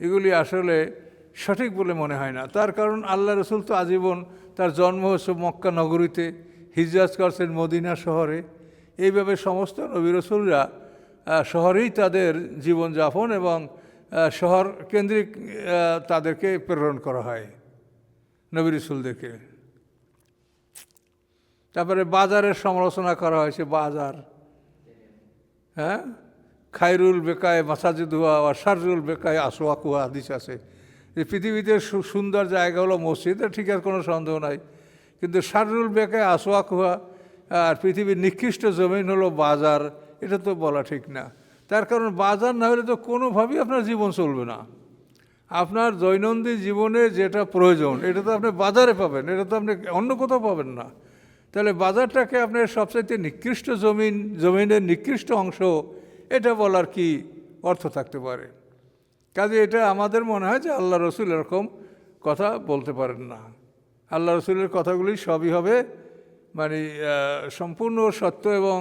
এগুলি আসলে সঠিক বলে মনে হয় না। তার কারণ আল্লাহ রসুল তো আজীবন তার জন্ম হচ্ছে মক্কা নগরীতে হিজরাজ করছেন মদিনা শহরে। এইভাবে সমস্ত নবী রসুলরা শহরেই তাদের জীবনযাপন এবং শহর কেন্দ্রিক তাদেরকে প্রেরণ করা হয় নবী রসুলদেরকে তারপরে বাজারের সমালোচনা করা হয়েছে বাজার। হ্যাঁ? খাইরুল বেকায় মাসাজিদ হুয়া আর সারুল বেকায় আসোয়া কুয়া হাদিস আছে। যে পৃথিবীতে সুন্দর জায়গা হলো মসজিদ ঠিক আছে কোনো সন্দেহ নাই। কিন্তু সারুল বেকায় আসোয়া কুয়া, আর পৃথিবীর নিকৃষ্ট জমিন হলো বাজার, এটা তো বলা ঠিক না। তার কারণ বাজার না হলে তো কোনোভাবেই আপনার জীবন চলবে না। আপনার দৈনন্দিন জীবনে যেটা প্রয়োজন, এটা তো আপনি বাজারে পাবেন, এটা তো আপনি অন্য কোথাও পাবেন না। তাহলে বাজারটাকে আপনার সবচাইতে নিকৃষ্ট জমিন, জমিনের নিকৃষ্ট অংশ এটা বলার কি অর্থ থাকতে পারে? কাজে এটা আমাদের মনে হয় যে আল্লাহ রসুল এরকম কথা বলতে পারেন না। আল্লাহ রসুলের কথাগুলি সবই হবে মানে সম্পূর্ণ সত্য এবং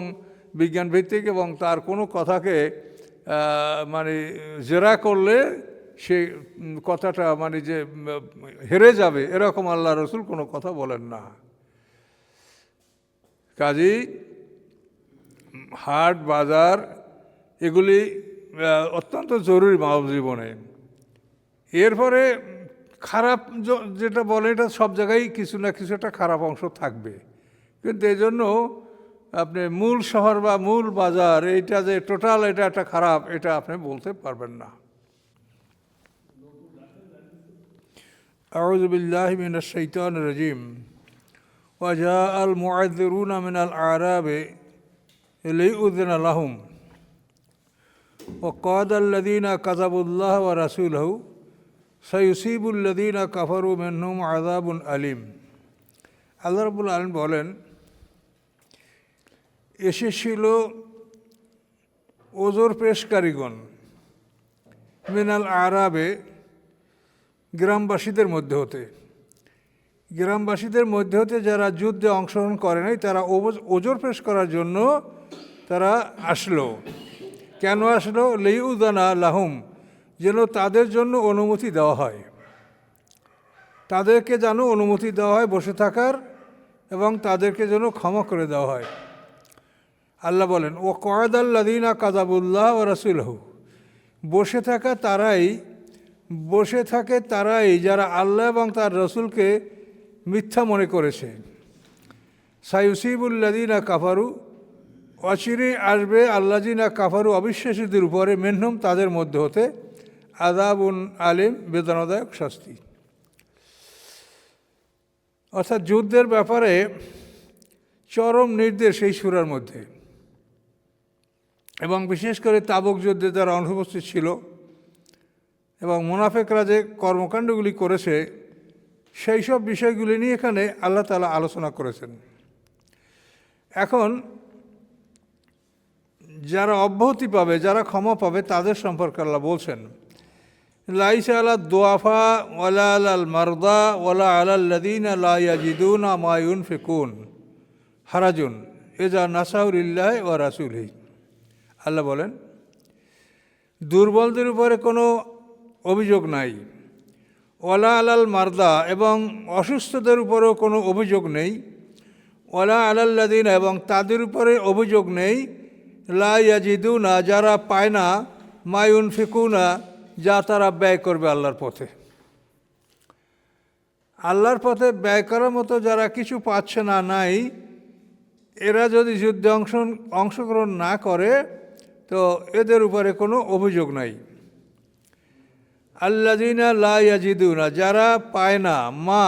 বিজ্ঞান ভিত্তিক এবং তার কোনো কথাকে মানে জেরা করলে সে কথাটা মানে যে হেরে যাবে, এরকম আল্লাহ রসুল কোনো কথা বলেন না। কাজেই হাট, বাজার এগুলি আহ, অত্যন্ত জরুরি মানব জীবনে এরপরে খারাপ য- যেটা বলে এটা সব জায়গায় কিছু না কিছু একটা খারাপ অংশ থাকবে কিন্তু এই জন্য আপনি মূল শহর বা মূল বাজার এইটা যে টোটাল এটা একটা খারাপ এটা আপনি বলতে পারবেন না أعوذ بالله من الشيطان الرجيم وجاء المعذرون من الأعراب ليؤذن لهم وقال الذين كذبوا الله ورسوله سيصيب الذين كفروا منهم عذاب أليم আল্লাহ রবুল আলম বলেন এসেছিল ওজোর পেশকারীগণ মিনাল আরাবে গ্রামবাসীদের মধ্যে হতে গ্রামবাসীদের মধ্যে হতে যারা যুদ্ধে অংশগ্রহণ করে নাই তারা ওজ- ওজোর পেশ করার জন্য তারা আসলো কেন আসলো? লেইউদানা লাহুম, যেন তাদের জন্য অনুমতি দেওয়া হয়। তাদেরকে যেন অনুমতি দেওয়া হয় বসে থাকার এবং তাদেরকে যেন ক্ষমা করে দেওয়া হয়। আল্লাহ বলেন ও কয়দাল্লাদিনা কাজাবুল্লাহ ও রাসুলহু বসে থাকা তারাই, বসে থাকে তারাই যারা আল্লাহ এবং তার রসুলকে মিথ্যা মনে করেছে। সাইউসিবুল্লাদিনা কাফারু অচিরে আসবে আল্লাজিনা কাফারু অবিশ্বাসীদের উপরে মেনহুম তাদের মধ্যে হতে আদাবুন আলিম, বেদনাদায়ক শাস্তি। অর্থাৎ যুদ্ধের ব্যাপারে চরম নির্দেশ এই সুরার মধ্যে। এবং বিশেষ করে তাবক যুদ্ধে যারা অনুপস্থিত ছিল এবং মুনাফেকরা যে কর্মকাণ্ডগুলি করেছে, সেই সব বিষয়গুলি নিয়ে এখানে আল্লাহ তালা আলোচনা করেছেন। এখন যারা অব্যাহতি পাবে, যারা ক্ষমা পাবে, তাদের সম্পর্কে আল্লাহ বলছেন, লাইসা আলা দোয়াফা ওলা আল মারদা আলাল্লাদিন আলা ইয়াজিদুন মায়ুন ফিকুন হারাজুন এজা নাসাউরিল্লাহ ও রাসুলহি। আল্লাহ বলেন, দুর্বলদের উপরে কোনো অভিযোগ নাই। ওলা আলাল মারদা এবং অসুস্থদের উপরেও কোনো অভিযোগ নেই। ওলা আলাল্লাদিন এবং তাদের উপরে অভিযোগ নেই। লা ইয়াজিদুনা, যারা পায় না মায়ুন ফিকুনা যা তারা ব্যয় করবে আল্লাহর পথে। আল্লাহর পথে ব্যয় করার মতো যারা কিছু পাচ্ছে না, নাই, এরা যদি যুদ্ধে অংশ, অংশগ্রহণ না করে, তো এদের উপরে কোনো অভিযোগ নাই। আল্লাদিনা লা ইয়াজিদুনা, যারা পায় না, মা,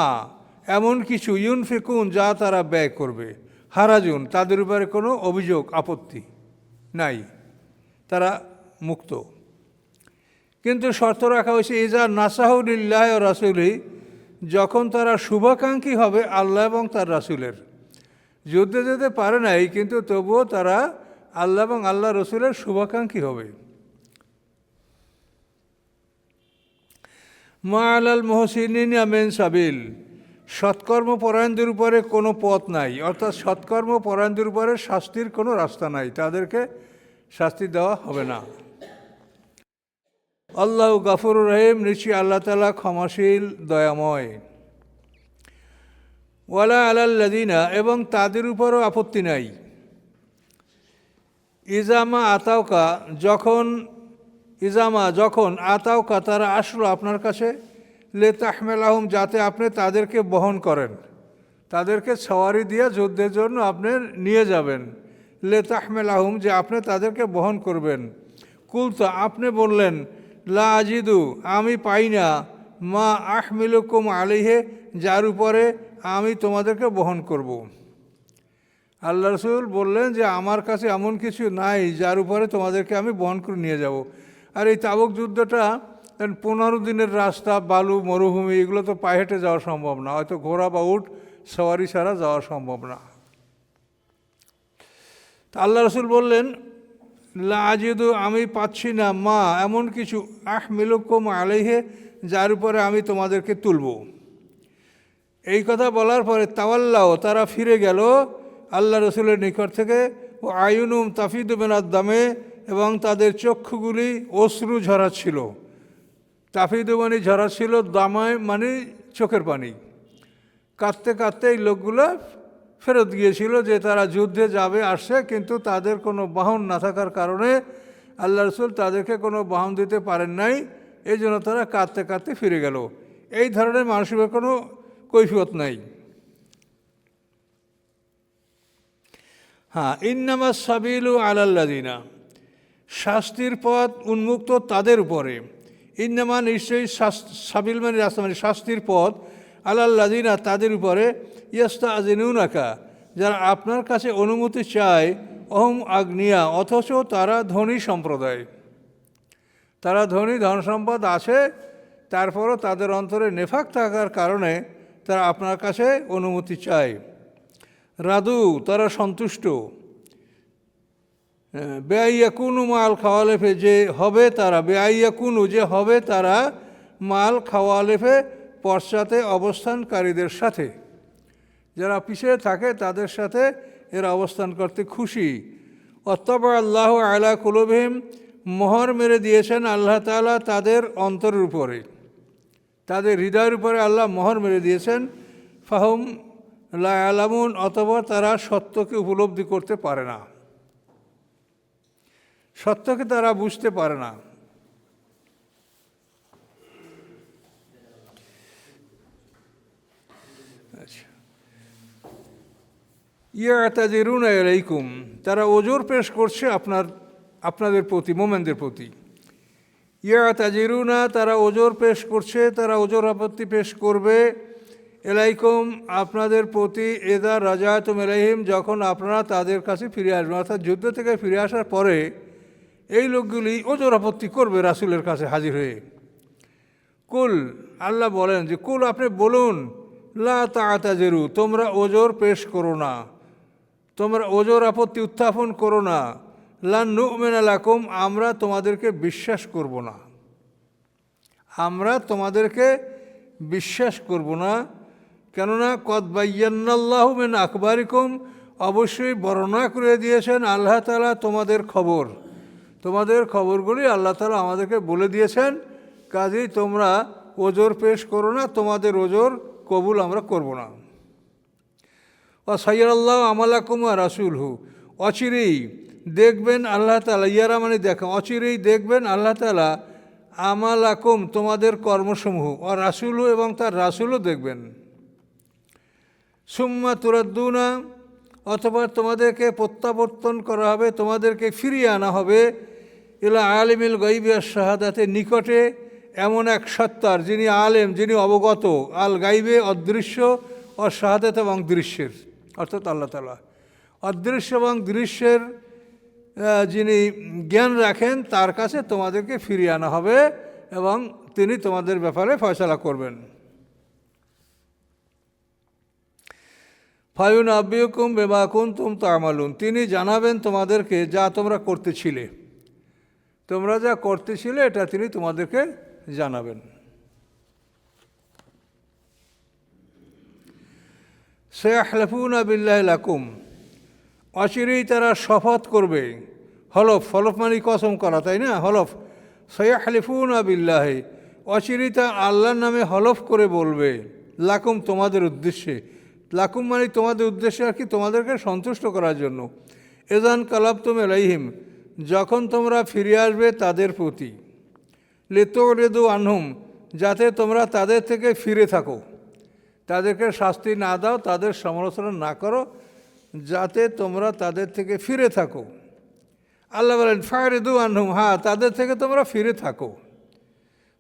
এমন কিছু ইউনফিকুন, যা তারা ব্যয় করবে, হারাজুন, তাদের উপরে কোনো অভিযোগ, আপত্তি। নাই, তারা মুক্ত। কিন্তু শর্ত রাখা হয়েছে, ইজা নাসাহুলিল্লাহ রাসুলি যখন তারা শুভাকাঙ্ক্ষী হবে আল্লাহ এবং তার রাসুলের। যুদ্ধে যেতে পারে নাই, কিন্তু তবুও তারা আল্লাহ এবং আল্লাহ রসুলের শুভাকাঙ্ক্ষী হবে। মা আলাল মহসিন সাবিল। সৎকর্ম পরায়ণদের উপরে কোনো পথ নাই। অর্থাৎ সৎকর্ম পরায়ণদের উপরে শাস্তির কোনো রাস্তা নাই। তাদেরকে শাস্তি দেওয়া হবে না। আল্লাহ গাফুর রহিম, নিশ্চয়ই আল্লাহ তালা ক্ষমাশীল, দয়াময়। ওয়ালা আলাল্লাদিনা এবং তাদের উপরও আপত্তি নাই। ইজামা আতাওকা, যখন ইজামা যখন আতাওকা, তারা আসলো আপনার কাছে? লে তাহমেল আহম যাতে আপনি তাদেরকে বহন করেন তাদেরকে সওয়ারি দিয়ে যুদ্ধের জন্য আপনি নিয়ে যাবেন লে তাহমেল আহম যে আপনি তাদেরকে বহন করবেন কুলতা, আপনি বললেন, লা আজিদু, আমি পাই না মা আহমিলুকুম আলিহে যার উপরে আমি তোমাদেরকে বহন করব। আল্লাহ রসুল বললেন যে, আমার কাছে এমন কিছু নাই, যার উপরে তোমাদেরকে আমি বহন করে নিয়ে যাব। আর এই তাবক যুদ্ধটা পনেরো দিনের রাস্তা, বালু, মরুভূমি, এগুলো তো পায়ে হেঁটে যাওয়া সম্ভব না। হয়তো ঘোড়া বা উঠ সওয়ারি ছাড়া যাওয়া সম্ভব না। তা আল্লাহ রসুল বললেন লাজিদু আমি পাচ্ছি না মা, এমন কিছু আহ মিলুকুম আলাইহে, যার উপরে আমি তোমাদেরকে তুলব। এই কথা বলার পরে তাওয়াল্লাও তারা ফিরে গেল আল্লাহ রসুলের নিকট থেকে। ও আয়ুনুম তাফিদু বেনার দামে, এবং তাদের চক্ষুগুলি অশ্রু ঝরাচ্ছিল তাফিদু মানে ঝরাচ্ছিল দামায় মানে চোখের পানি। কাঁদতে কাঁদতে এই লোকগুলো ফেরত গিয়েছিল যে তারা যুদ্ধে যাবে, আসছে, কিন্তু তাদের কোনো বাহন না থাকার কারণে আল্লাহ রসুল তাদেরকে কোনো বাহন দিতে পারেন নাই, এই জন্য তারা কাঁদতে কাঁদতে ফিরে গেল। এই ধরনের মানুষের কোনো কৈফিয়ত নাই। হ্যাঁ ইন্নামা সাবিলু আলাল্লাদিনা শাস্তির পথ উন্মুক্ত তাদের উপরে। ইন্নামা নিশ্চয়ই সাবিল মানে রাস্তা মানে শাস্তির পথ আলাল্লাদিনা তাদের উপরে ইয়াস্তা আজিনুনাকা যারা আপনার কাছে অনুমতি চায়, অহম আগ্নিয়া, অথচ তারা ধনী সম্প্রদায়। তারা ধনী ধন সম্পদ আছে, তারপরও তাদের অন্তরে নেফাক থাকার কারণে তারা আপনার কাছে অনুমতি চায়। রাদু, তারা সন্তুষ্ট। বেআইয়াকুনু মাল খাওয়ালেফে যে হবে তারা, বেআইয়াকুনু যে হবে তারা মাল খাওয়ালেফে পশ্চাতে অবস্থানকারীদের সাথে। যারা পিছিয়ে থাকে তাদের সাথে এরা অবস্থান করতে খুশি। অত্তবা আল্লাহ আলা কুলুবহিম, মোহর মেরে দিয়েছেন আল্লাহ তালা তাদের অন্তরের উপরে। তাদের হৃদয়ের উপরে আল্লাহ মোহর মেরে দিয়েছেন। ফাহম লা আলামুন অতপর তারা সত্যকে উপলব্ধি করতে পারে না। সত্যকে তারা বুঝতে পারে না। আচ্ছা। ইয়াতাজিরুন আলাইকুম তারা ওজোর পেশ করছে আপনার, আপনাদের প্রতি, মোমেনদের প্রতি। ইয়াতাজিরুনা, তারা ওজোর পেশ করছে, তারা ওজোর আপত্তি পেশ করবে। এলাইকুম আপনাদের প্রতি এদা রাজায়তুম এলাইহিম যখন আপনারা তাদের কাছে ফিরে আসবেন, অর্থাৎ যুদ্ধ থেকে ফিরে আসার পরে এই লোকগুলি ওজোর আপত্তি করবে রাসুলের কাছে হাজির হয়ে। কুল, আল্লাহ বলেন যে, কুল, আপনি বলুন, লা তাতাজেরু, তোমরা ওজোর পেশ করো না। তোমরা ওজোর আপত্তি উত্থাপন করো না। লান নুমেন আলাকুম আমরা তোমাদেরকে বিশ্বাস করব না। আমরা তোমাদেরকে বিশ্বাস করব না। কেননা, কদ বাইয়ান্নাল্লাহ মেন আকবরিকুম, অবশ্যই বর্ণনা করে দিয়েছেন আল্লাহ তালা তোমাদের খবর। তোমাদের খবরগুলি আল্লাহ তালা আমাদেরকে বলে দিয়েছেন। কাজেই তোমরা ওজোর পেশ করো না, তোমাদের ওজোর কবুল আমরা করব না। ও সাইয়ার আল্লাহ আমালাকুম রাসুল হু অচিরেই দেখবেন আল্লাহ তালা ইয়ারা মানে দেখা, অচিরেই দেখবেন আল্লাহ তালা আমালাকুম, তোমাদের কর্মসমূহ ও রাসুলু এবং তার রাসুলও দেখবেন। সুম্মা তুরাদ্দুনা, অথবা তোমাদেরকে প্রত্যাবর্তন করা হবে, তোমাদেরকে ফিরিয়ে আনা হবে এলা আলিমিল গাইবিয়া শাহাদাতে নিকটে এমন এক সত্তার যিনি আলেম, যিনি অবগত, আল গাইবে অদৃশ্য ও শাহাদাত এবং দৃশ্যের, অর্থাৎ আল্লাহ তালা অদৃশ্য এবং দৃশ্যের যিনি জ্ঞান রাখেন, তার কাছে তোমাদেরকে ফিরিয়ে আনা হবে এবং তিনি তোমাদের ব্যাপারে ফয়সলা করবেন। ফায়ুন আব্বিয়কুম বেমা কুন্তুম তামালুন, তিনি জানাবেন তোমাদেরকে যা তোমরা করতেছিলে তোমরা যা করতেছিলে, এটা তিনি তোমাদেরকে জানাবেন। সে আহলাফুন আবিল্লাহ লাকুম। অচিরেই তারা শপথ করবে। হলফ হলফ মানে কসম করা, তাই না? হলফ। সৈয়া হালিফুন আবিল্লাহে অচিরিতা আল্লাহর নামে হলফ করে বলবে। লাকুম তোমাদের উদ্দেশ্যে। লাকুম মানে তোমাদের উদ্দেশ্যে আর কি তোমাদেরকে সন্তুষ্ট করার জন্য। এজান কালাব তুমি এলাইহিম যখন তোমরা ফিরে আসবে তাদের প্রতি। লেতো রেদু আনহুম, যাতে তোমরা তাদের থেকে ফিরে থাকো। তাদেরকে শাস্তি না দাও, তাদের সমালোচনা না করো, যাতে তোমরা তাদের থেকে ফিরে থাকো। আল্লাহ বলেন ফায়রেদু আনহুম হ্যাঁ তাদের থেকে তোমরা ফিরে থাকো।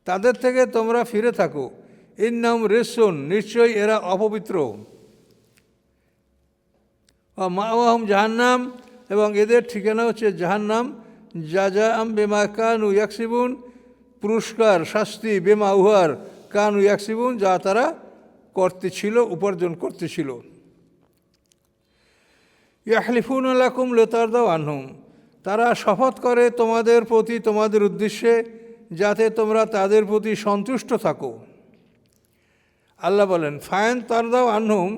তাদের থেকে তোমরা ফিরে থাকো। এর নাম রেসুন, নিশ্চয়ই এরা অপবিত্র। মাওয়াহম জাহান্নাম এবং এদের ঠিকানা হচ্ছে জাহান্নাম যা যা আম বেমা কানু ইয়াকসিবুন, পুরস্কার, শাস্তি, বেমা উহার কানু ইয়াকসিবুন, যা তারা করতেছিল, উপার্জন করতেছিল। ইয়াহলিফুন আলাকুম লেতারদাও আনহুম। তারা শপথ করে তোমাদের প্রতি তোমাদের উদ্দেশ্যে, যাতে তোমরা তাদের প্রতি সন্তুষ্ট থাকো। আল্লাহ বলেন ফায়ন তারদাও আনহুম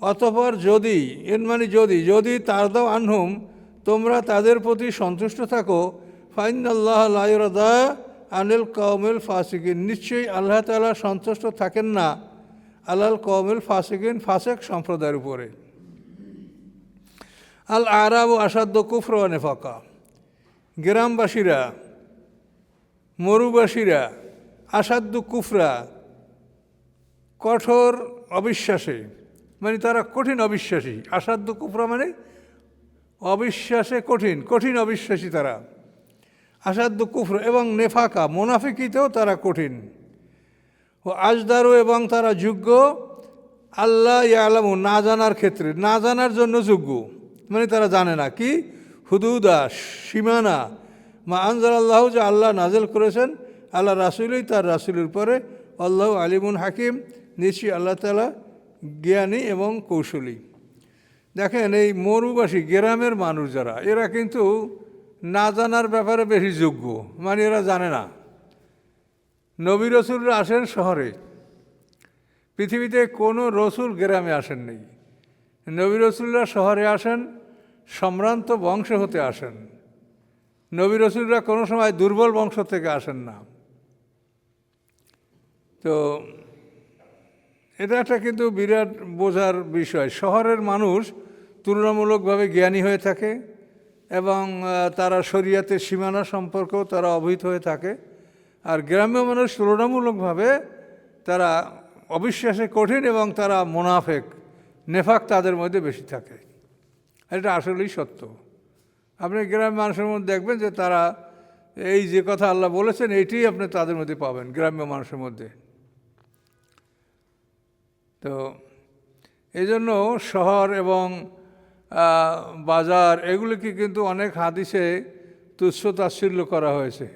অতপর যদি, এর মানে যদি যদি তারদাও আনহুম, তোমরা তাদের প্রতি সন্তুষ্ট থাকো ফাইন আল্লাহ লাইরদা আনিল কৌমিল ফাসিকিন। নিশ্চয়ই আল্লাহ তালা সন্তুষ্ট থাকেন না আল্লাহ কৌমিল ফাসিকিন, ফাসেক সম্প্রদায়ের উপরে। আল আরাব আসাদ্য কুফর নেফাকা। গ্রামবাসীরা, মরুবাসীরা আসাদ্য কুফরা, কঠোর অবিশ্বাসে। মানে তারা কঠিন অবিশ্বাসী। আসাধ্য কুফরা মানে অবিশ্বাসে কঠিন কঠিন অবিশ্বাসী তারা। আসাধ্য কুফর এবং নেফাকা, মোনাফিকিতেও তারা কঠিন। ও আজদারও এবং তারা যোগ্য, আল্লাহ ইয়ালামু, না জানার ক্ষেত্রে, না জানার জন্য যোগ্য। মানে তারা জানে না কি? হুদুদা, সীমানা। মা আনজাল আল্লাহ যে আল্লাহ নাজেল করেছেন, আল্লাহ রাসুলই তার রাসুলের পরে আল্লাহ আলিমুন হাকিম, নিশ্চয়ই আল্লাহ তালা জ্ঞানী এবং কৌশলী। দেখেন, এই মরুবাসী, গ্রামের মানুষ যারা, এরা কিন্তু না জানার ব্যাপারে বেশি যোগ্য মানে এরা জানে না। নবী রসুলরা আসেন শহরে। পৃথিবীতে কোনো রসুল গ্রামে আসেন নেই। নবী রসুলরা শহরে আসেন, সম্ভ্রান্ত বংশ হতে আসেন। নবী রসুলরা কোনো সময় দুর্বল বংশ থেকে আসেন না। তো এটা একটা কিন্তু বিরাট বোঝার বিষয়। শহরের মানুষ তুলনামূলকভাবে জ্ঞানী হয়ে থাকে এবং তারা শরীয়তের সীমানা সম্পর্কেও তারা অবহিত হয়ে থাকে। আর গ্রাম্য মানুষ তুলনামূলকভাবে তারা অবিশ্বাসে কঠিন এবং তারা মোনাফেক, নেফাক তাদের মধ্যে বেশি থাকে। এটা আসলেই সত্য। আপনি গ্রামের মানুষের মধ্যে দেখবেন যে তারা এই যে কথা আল্লাহ বলেছেন, এইটি আপনি তাদের মধ্যে পাবেন, গ্রাম্য মানুষের মধ্যে। তো এই জন্য শহর এবং বাজার এগুলিকে কিন্তু অনেক হাদিসে তুচ্ছ তাচ্ছিল্য করা হয়েছে।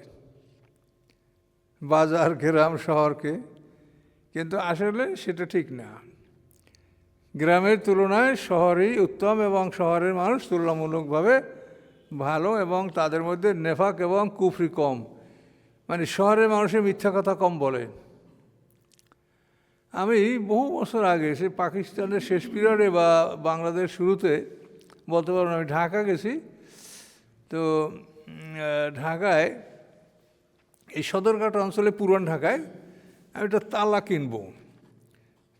বাজার, গ্রাম, শহরকে। কিন্তু আসলে সেটা ঠিক না। গ্রামের তুলনায় শহরেই উত্তম এবং শহরের মানুষ তুলনামূলকভাবে ভালো এবং তাদের মধ্যে নেফাক এবং কুফরি কম। মানে শহরের মানুষের মিথ্যা কথা কম বলে। আমি বহু বছর আগে সে পাকিস্তানের শেষ পিরিয়ডে বা বাংলাদেশ শুরুতে, বলতে পারব আমি ঢাকা গেছি, তো ঢাকায়, এই সদরঘাট অঞ্চলে, পুরান ঢাকায়, আমি একটা তালা কিনবো।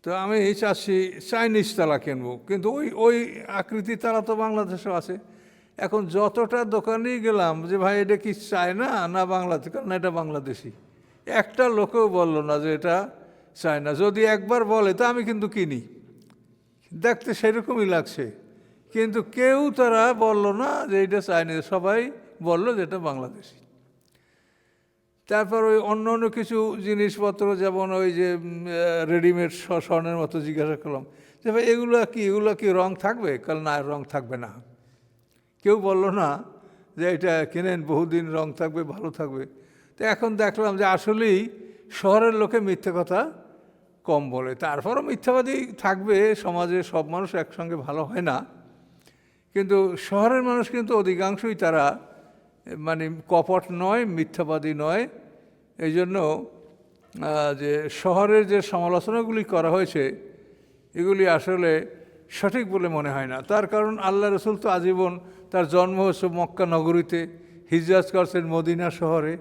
তো আমি চাচ্ছি চাইনিজ তালা কিনবো, কিন্তু ওই ওই আকৃতির তালা তো বাংলাদেশেও আছে। এখন যতটা দোকানেই গেলাম যে, ভাই, এটা কি চায় না না বাংলাদেশ? কারণ এটা বাংলাদেশি। একটা লোকেও বলল না যে, এটা চায়না যদি একবার বলে, তা আমি কিন্তু কিনি। দেখতে সেরকমই লাগছে। কিন্তু কেউ তারা বলল না যে এটা চায়না সবাই বলল যে এটা বাংলাদেশি। তারপর ওই অন্য অন্য কিছু জিনিসপত্র, যেমন ওই যে রেডিমেড স্বর্ণের মতো জিজ্ঞাসা করলাম যে, ভাই, এগুলো কি এগুলো কি রং থাকবে? কাল না রং থাকবে না। কেউ বলল না যে, এটা কেনেন, বহুদিন রং থাকবে, ভালো থাকবে। তো এখন দেখলাম যে, আসলেই শহরের লোকে মিথ্যে কথা কম বলে। তারপরও মিথ্যাবাদী থাকবে, সমাজে সব মানুষ একসঙ্গে ভালো হয় না। কিন্তু শহরের মানুষ কিন্তু অধিকাংশই তারা মানে কপট নয়, মিথ্যাবাদী নয়। এই জন্য যে শহরের যে সমালোচনাগুলি করা হয়েছে, এগুলি আসলে সঠিক বলে মনে হয় না। তার কারণ আল্লাহ রসুল তো আজীবন তার জন্ম হচ্ছে মক্কা নগরীতে হিজরাজ করছেন মদিনা শহরে।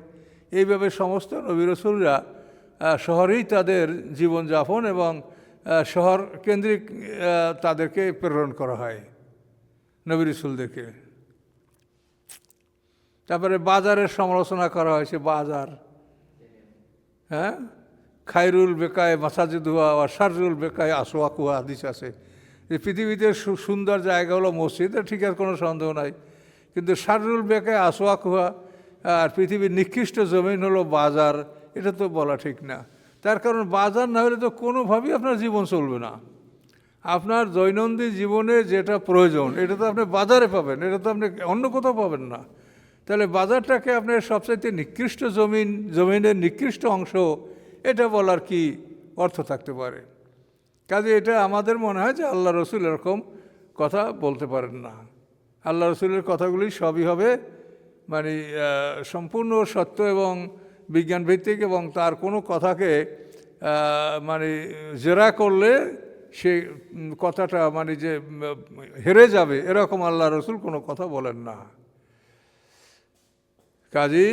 এইভাবে সমস্ত নবী রসুলরা শহরেই তাদের জীবনযাপন এবং শহর কেন্দ্রিক তাদেরকে প্রেরণ করা হয় নবী রসুলদেরকে তারপরে বাজারের সমালোচনা করা হয়েছে বাজার। হ্যাঁ? খাইরুল বেকায় মাসাজিদ হুয়া আর সারজুল বেকায় আসোয়া কুয়া হাদিস আছে। এই পৃথিবীতে সুন্দর জায়গা হলো মসজিদ ঠিক আছে কোনো সন্দেহ নাই। কিন্তু সারজুল বেকায় আসোয়া কুয়া আর পৃথিবীর নিকৃষ্ট জমিন হলো বাজার। এটা তো বলা ঠিক না। তার কারণ বাজার না হলে তো কোনোভাবেই আপনার জীবন চলবে না। আপনার দৈনন্দিন জীবনে যেটা প্রয়োজন, এটা তো আপনি বাজারে পাবেন, এটা তো আপনি অন্য কোথাও পাবেন না। তাহলে বাজারটাকে আপনার সবচাইতে নিকৃষ্ট জমিন, জমিনের নিকৃষ্ট অংশ, এটা বলার কি অর্থ থাকতে পারে? কাজে এটা আমাদের মনে হয় যে আল্লাহ রসুল এরকম কথা বলতে পারেন না। আল্লাহ রসুলের কথাগুলি সবই হবে মানে সম্পূর্ণ সত্য এবং বিজ্ঞান ভিত্তিক এবং তার কোনো কথাকে মানে জেরা করলে সে কথাটা মানে যে হেরে যাবে, এরকম আল্লাহ রসুল কোনো কথা বলেন না। কাজেই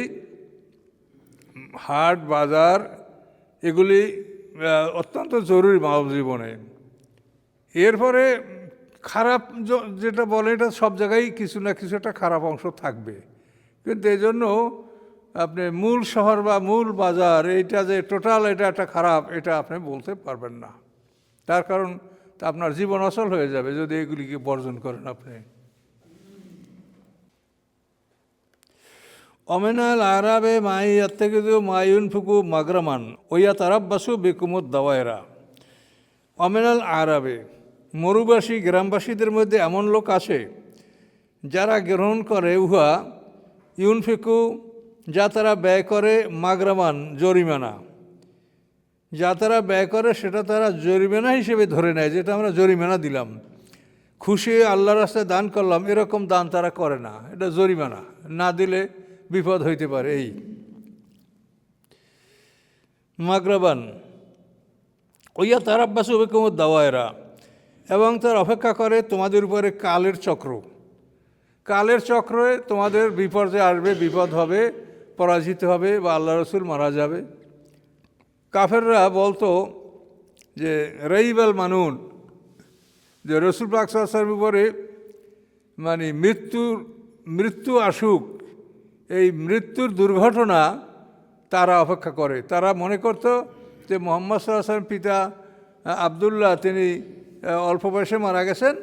হাট, বাজার, এগুলি অত্যন্ত জরুরি মানব জীবনে। এরপরে খারাপ যেটা বলে এটা সব জায়গায় কিছু না কিছু একটা খারাপ অংশ থাকবে। কিন্তু এই জন্য আপনি মূল শহর বা মূল বাজার, এইটা যে টোটাল এটা একটা খারাপ, এটা আপনি বলতে পারবেন না। তার কারণ আপনার জীবন অচল হয়ে যাবে যদি এগুলিকে বর্জন করেন আপনি। অমেনাল আরাবে মাই ইয়ার থেকে মায়ুন ফুকু মাগরামান ওইয়া তারাব্বাসু বেকুমত দাওয়ায়রা। অমেনাল আরাবে, মরুবাসী গ্রামবাসীদের মধ্যে এমন লোক আছে যারা গ্রহণ করে উহা ইউনফিকু যা তারা ব্যয় করে মাগরামান জরিমানা। যা তারা ব্যয় করে সেটা তারা জরিমানা হিসেবে ধরে নেয়, যেটা আমরা জরিমানা দিলাম। খুশি আল্লাহর রাস্তায় দান করলাম, এরকম দান তারা করে না। এটা জরিমানা। না দিলে বিপদ হইতে পারে, এই। মাগরাবান। ওইয়া তারাব্বাসু বেকুমত দাওয়ায়রা। এবং তার অপেক্ষা করে তোমাদের উপরে কালের চক্র। কালের চক্রে তোমাদের বিপর্যয় আসবে, বিপদ হবে। পরাজিত হবে বা আল্লাহ রসুল মারা যাবে। কাফেররা বলতো যে, রইবাল মানুন। যে, রসুল পাকসার উপরে মানে মৃত্যুর, মৃত্যু আসুক, এই মৃত্যুর দুর্ঘটনা তারা অপেক্ষা করে। তারা মনে করত যে, মোহাম্মদ সাল্লাম পিতা আবদুল্লাহ, তিনি অল্প বয়সে মারা গেছেন।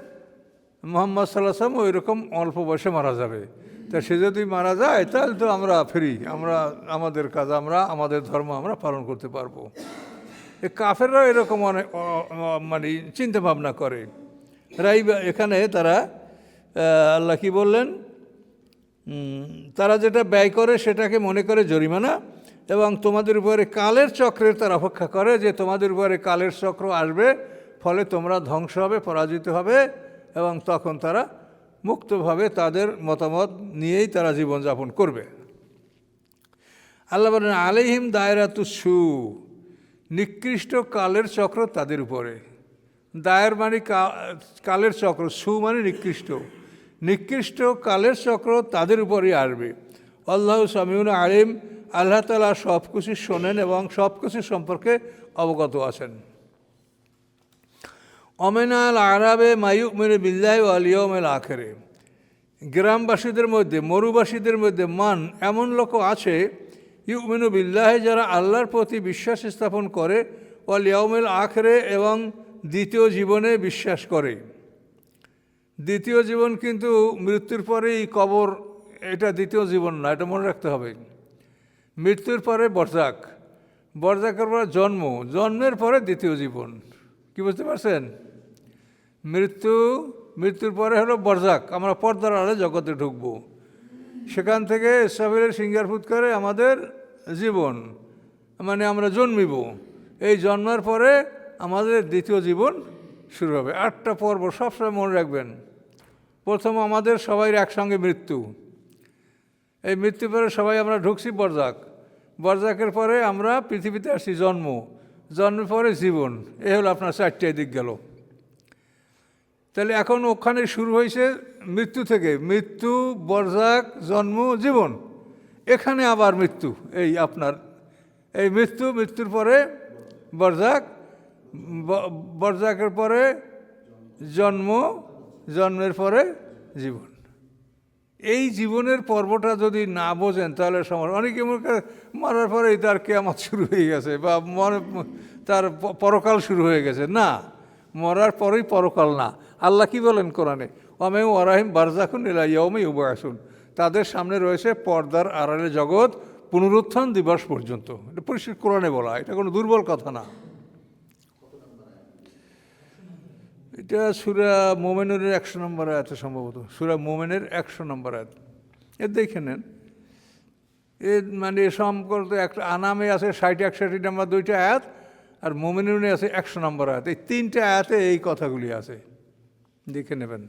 মোহাম্মদ সাল্লাহাম ওই রকম অল্প বয়সে মারা যাবে। তা সে যদি মারা যায়, তাহলে তো আমরা ফ্রি। আমরা, আমাদের কাজ আমরা, আমাদের ধর্ম আমরা পালন করতে পারব। এ কাফেররা এরকম অনেক মানে চিন্তা ভাবনা করে। রাই এখানে তারা আল্লাহ কি বললেন? তারা যেটা ব্যয় করে সেটাকে মনে করে জরিমানা এবং তোমাদের উপরে কালের চক্রের তারা অপেক্ষা করে যে তোমাদের উপরে কালের চক্র আসবে, ফলে তোমরা ধ্বংস হবে, পরাজিত হবে এবং তখন তারা মুক্তভাবে তাদের মতামত নিয়েই তারা জীবনযাপন করবে। আল্লাহ বলেন আলিহিম দায়রাতু সু, নিকৃষ্ট কালের চক্র তাদের উপরে। দায়ের মানে কালের চক্র, সু মানে নিকৃষ্ট। নিকৃষ্ট কালের চক্র তাদের উপরেই আসবে। আল্লাহ সামিউন আলিম, আল্লাহ তালা সব কিছু শোনেন এবং সব কিছু সম্পর্কে অবগত আছেন। অমেনাল আরাবে মায়ুক মেরে বিল্লাহ আলিয়মেল আখেরে। গ্রামবাসীদের মধ্যে, মরুবাসীদের মধ্যে মান এমন লোক আছে, ইউমিনু বিল্লাহ, যারা আল্লাহর প্রতি বিশ্বাস স্থাপন করে, ওয়াল ইয়াউমেল আখরে এবং দ্বিতীয় জীবনে বিশ্বাস করে। দ্বিতীয় জীবন কিন্তু মৃত্যুর পরেই কবর, এটা দ্বিতীয় জীবন না, এটা মনে রাখতে হবে। মৃত্যুর পরে বরজাক, বরজাকের পর জন্ম, জন্মের পরে দ্বিতীয় জীবন। কি বুঝতে পারছেন? মৃত্যু, মৃত্যুর পরে হলো বরজাক। আমরা পর্দার আড়ে জগতে ঢুকবো। সেখান থেকে ইসরাফিলের সিঙ্গার ফুট করে আমাদের জীবন মানে আমরা জন্মিব। এই জন্মার পরে আমাদের দ্বিতীয় জীবন শুরু হবে। আটটা পর্ব সবসময় মনে রাখবেন। প্রথম আমাদের সবাই একসঙ্গে মৃত্যু। এই মৃত্যুর পরে সবাই আমরা ঢুকছি বরজাক। বরজাকের পরে আমরা পৃথিবীতে আসছি জন্ম। জন্মের পরে জীবন, এ হলো আপনার চারটে দিক গেল। তাহলে এখন ওখানে শুরু হয়েছে মৃত্যু থেকে, মৃত্যু, বরজাক, জন্ম, জীবন। এখানে আবার মৃত্যু, এই আপনার, এই মৃত্যু, মৃত্যুর পরে বরজাক বরজাকের পরে জন্ম, জন্মের পরে জীবন। এই জীবনের পর্বটা যদি না বোঝেন, তাহলে সমস্যা। অনেকে মনে মারার পরেই তার কেয়ামত শুরু হয়ে গেছে বা মনে, তার পরকাল শুরু হয়ে গেছে। না, মরার পরেই পরকাল না। আল্লাহ কি বলেন কোরআনে? অমে ওরাহিম বারজাকুন ইলা ইয়মে উবায়াসুন তাদের সামনে রয়েছে পর্দার আড়ালে জগৎ, পুনরুত্থান দিবস পর্যন্ত। এটা পরিষ্কার কোরআনে বলা এটা কোনো দুর্বল কথা না। এটা সুরা মোমেনের একশো নম্বর আয়াত সম্ভবত। সুরা মোমেনের একশো নম্বর আয়াত। এ দেখে নেন। এ মানে এ সম্পর্ক একটা আনামে আছে ষাট একষট্টি নম্বর দুইটা আয়াত, আর মোমেনুনে আছে একশো নম্বর আয়াত। এই তিনটে আয়াতে এই কথাগুলি আছে। দেখে নেবেন।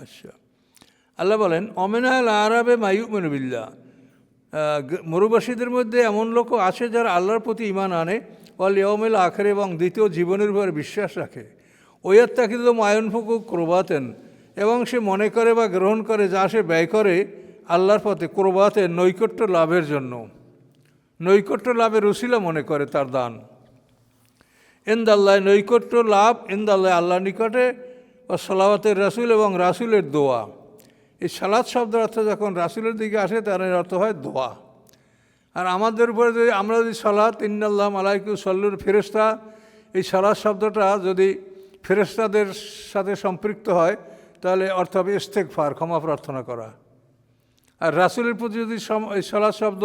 আচ্ছা। আল্লাহ বলেন, অমেনাল আরবে মায়ু মনুবিল্লা মরুবাসীদের মধ্যে এমন লোক আছে যারা আল্লাহর প্রতি ইমান আনে অল ইয়মেল আখের এবং দ্বিতীয় জীবনের উপর বিশ্বাস রাখে। ওয়ার তাকে তো মায়ন ফুকু ক্রবাতেন, এবং সে মনে করে বা গ্রহণ করে যা সে ব্যয় করে আল্লাহর পথে ক্রবাতেন নৈকট্য লাভের জন্য। নৈকট্য লাভের উশিলা মনে করে তার দান। ইন্দাল্লাহ, নৈকট্য লাভ ইন্দাল্লাহ আল্লাহ নিকটে ও সালাওয়াতের রাসুল এবং রাসুলের দোয়া। এই সালাদ শব্দের অর্থ যখন রাসুলের দিকে আসে, তার এর অর্থ হয় দোয়া। আর আমাদের উপরে যদি, আমরা যদি সালাত ইন্দাল্লাহ মালাইকু সল্লুর ফেরেস্তা এই সালাদ শব্দটা যদি ফেরেস্তাদের সাথে সম্পৃক্ত হয়, তাহলে অর্থ হবে ইস্তেকফার ক্ষমা প্রার্থনা করা। আর রাসুলের প্রতি যদি সলাৎ শব্দ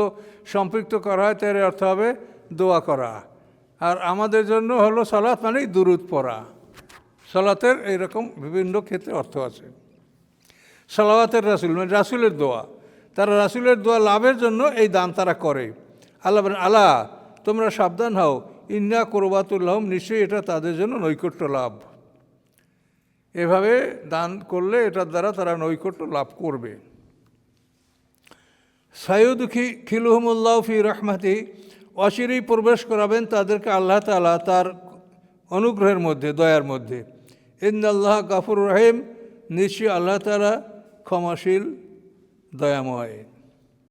সম্পৃক্ত করা হয় তাহলে অর্থ হবে দোয়া করা। আর আমাদের জন্য হলো সলাৎ মানেই দুরুদ পড়া। সলাতের এইরকম বিভিন্ন ক্ষেত্রে অর্থ আছে। সালাওয়াতের রাসুল মানে রাসুলের দোয়া। তারা রাসুলের দোয়া লাভের জন্য এই দান তারা করে। আল্লাহ আল্লাহ তোমরা সাবধান হও। ইন্না করবাতুল্লাহম নিশ্চয়ই এটা তাদের জন্য নৈকট্য লাভ। এভাবে দান করলে এটার দ্বারা তারা নৈকট্য লাভ করবে। সায়ুদুখী খিলুহমুল্লাহ ফি রহমাতি, অচিরেই প্রবেশ করাবেন তাদেরকে আল্লাহ তালা তার অনুগ্রহের মধ্যে, দয়ার মধ্যে। ইন্দাল্লাহ গাফুর রহিম, নিশ্চয়ই আল্লাহ তালা ক্ষমাশীল দয়াময়।